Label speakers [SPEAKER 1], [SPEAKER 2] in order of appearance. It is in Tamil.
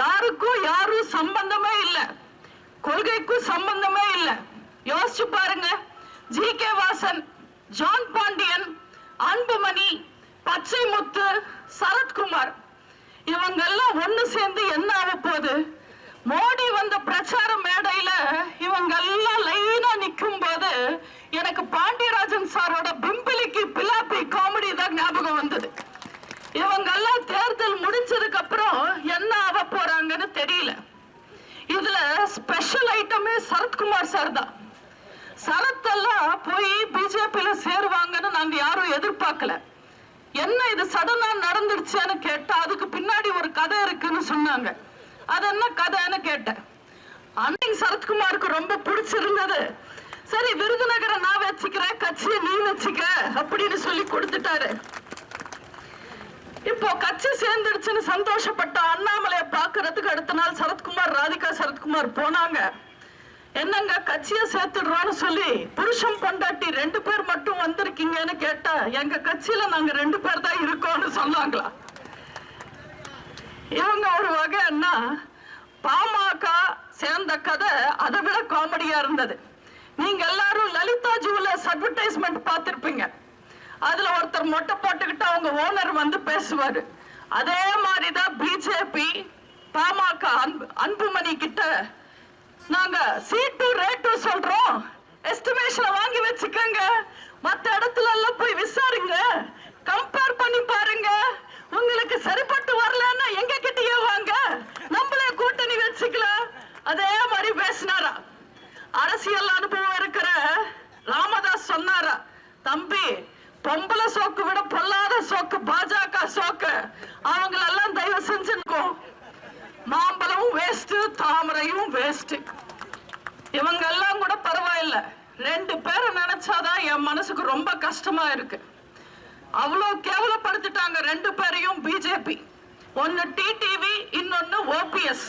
[SPEAKER 1] யாருக்கும் யாரும் சம்பந்தமே இல்லை. கொள்கைக்கும் சம்பந்தமே இல்லை. யோசிச்சு பாருங்க. ஜி கே வாசன் ஜான் பாண்டியன் அன்புமணி பச்சை முத்து சரத்குமார். இவங்க எல்லாம் ஒண்ணு சேர்ந்து என்ன ஆக போகுது? மோடி வந்த பிரச்சார மேடையில இவங்க எல்லாம் லைனா நிக்கும் போது எனக்கு பாண்டியராஜன் சாரோட பிம்பிலிக்கு பிலாப்பி காமெடி தான் ஞாபகம் வந்தது. இவங்க எல்லாம் தேர்தல் முடிஞ்சதுக்கு அப்புறம் ஐட்டமே சரத்குமார் சார் தான். சரத்தெல்லாம் போய் பிஜேபியில சேருவாங்கன்னு நாங்க யாரும் எதிர்பார்க்கல. என்ன இது சடனா நடந்துருச்சுன்னு கேட்டா அதுக்கு பின்னாடி ஒரு கதை இருக்குன்னு சொன்னாங்க. அது என்ன கதைன்னு கேட்டேன். அன்னைக்கு சரத்குமாருக்கு ரொம்ப பிடிச்சிருந்தது. சரி விருதுநகரை நான் வச்சுக்கிறேன் கட்சியை நீ வச்சுக்க அப்படின்னு சொல்லி கொடுத்துட்டாரு. இப்போ கட்சி சேர்ந்துடுச்சுன்னு சந்தோஷப்பட்ட அண்ணாமலையை பாக்குறதுக்கு அடுத்த நாள் சரத்குமார் ராதிகா சரத்குமார் போனாங்க. என்னங்க கட்சியை சேர்த்துடுறோம்னு சொல்லி புருஷன் பொண்டாட்டி ரெண்டு பேர் மட்டும் வந்திருக்கீங்கன்னு கேட்டா எங்க கட்சியில நாங்க ரெண்டு பேர் தான் இருக்கோம்னு சொன்னாங்களா? இவங்க ஒரு வகைன்னா பாமக சேர்ந்த கதை அதை விட காமெடியா இருந்தது. நீங்க எல்லாரும் லலிதா ஜுவல்லர்ஸ் அட்வர்டைஸ்மெண்ட் பார்த்திருப்பீங்க. அதுல ஒருத்தர் மொட்டை போட்டுக்கிட்டு அவங்க ஓனர் வந்து பேசுவாரு. அதே மாதிரிதான் பிஜேபி பாமக அன்பு அன்புமணி கிட்ட நாங்க சீட்டு ரேட்டு சொல்றோம். எஸ்டிமேஷன் வாங்கி வச்சுக்கோங்க. மத்த இடத்துல எல்லாம் போய் விசாரிங்க. கம்பேர் பண்ணி பாருங்க. உங்களுக்கு சரிப்பட்டு வரலன்னா எங்க கிட்டயே வாங்க. நம்மளே கூட்டணி வச்சுக்கலாம். அதே மாதிரி பேசினாரா? அரசியல் அனுபவம் இருக்கிற ராமதாஸ் சொன்னாரா? தம்பி பொம்பளை சோக்கு விட பொல்லாத சோக்கு பாஜக சோக்கு. அவங்கள வேஸ்ட் இவங்க எல்லாம் கூட பரவாயில்ல. ரெண்டு பேரை நினைச்சாதான் என் மனசுக்கு ரொம்ப கஷ்டமா இருக்கு. அவ்வளோ கேவலப்படுத்திட்டாங்க ரெண்டு பேரையும் பிஜேபி ஒன்னு டிடிவி இன்னொன்னு ஓபிஎஸ்